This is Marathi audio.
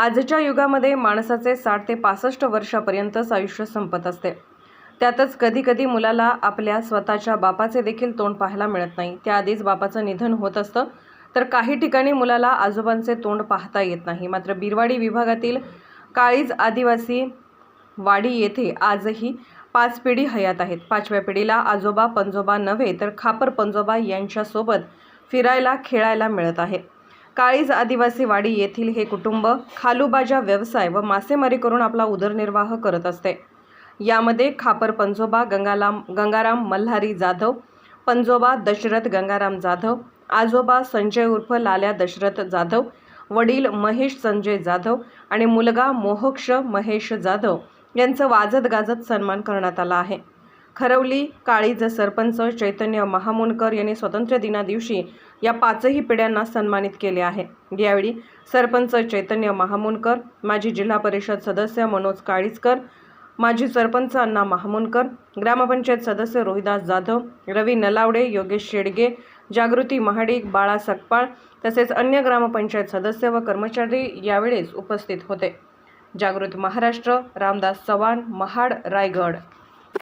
आजच्या युगामध्ये माणसाचे साठ ते पासष्ट वर्षापर्यंतच आयुष्य संपत असते. त्यातच कधीकधी मुलाला आपल्या स्वतःच्या बापाचे देखील तोंड पाहायला मिळत नाही. त्याआधीच बापाचं निधन होत असतं. तर काही ठिकाणी मुलाला आजोबांचे तोंड पाहता येत नाही. मात्र बिरवाडी विभागातील काळीज आदिवासी वाडी येथे आजही पाच पिढी हयात आहेत. पाचव्या पिढीला आजोबा पंजोबा नव्हे तर खापर पंजोबा यांच्यासोबत फिरायला खेळायला मिळत आहे. काळीज आदिवासी वाडी येथील हे कुटुंब खालूबाजा व्यवसाय व मासेमारी करून आपला उदरनिर्वाह करत असते. यामध्ये खापर पंजोबा गंगालाम गंगाराम मल्हारी जाधव पंजोबा दशरथ गंगाराम जाधव आजोबा संजय उर्फ लाल्या दशरथ जाधव वडील महेश संजय जाधव आणि मुलगा मोहक्ष महेश जाधव यांचं वाजत गाजत सन्मान करण्यात आला आहे. खरवली काळीज सरपंच चैतन्य महामोनकर यांनी स्वातंत्र्य दिना दिवशी या पाचही पिढ्यांना सन्मानित केले आहे. यावेळी सरपंच चैतन्य महामोनकर माजी जिल्हा परिषद सदस्य मनोज काळीजकर माजी सरपंच अण्णा महामुनकर ग्रामपंचायत सदस्य रोहिदास जाधव रवी नलावडे योगेश शेडगे जागृती महाडिक बाळा सकपाळ तसेच अन्य ग्रामपंचायत सदस्य व कर्मचारी यावेळेस उपस्थित होते. जागृत महाराष्ट्र रामदास चव्हाण महाड रायगड.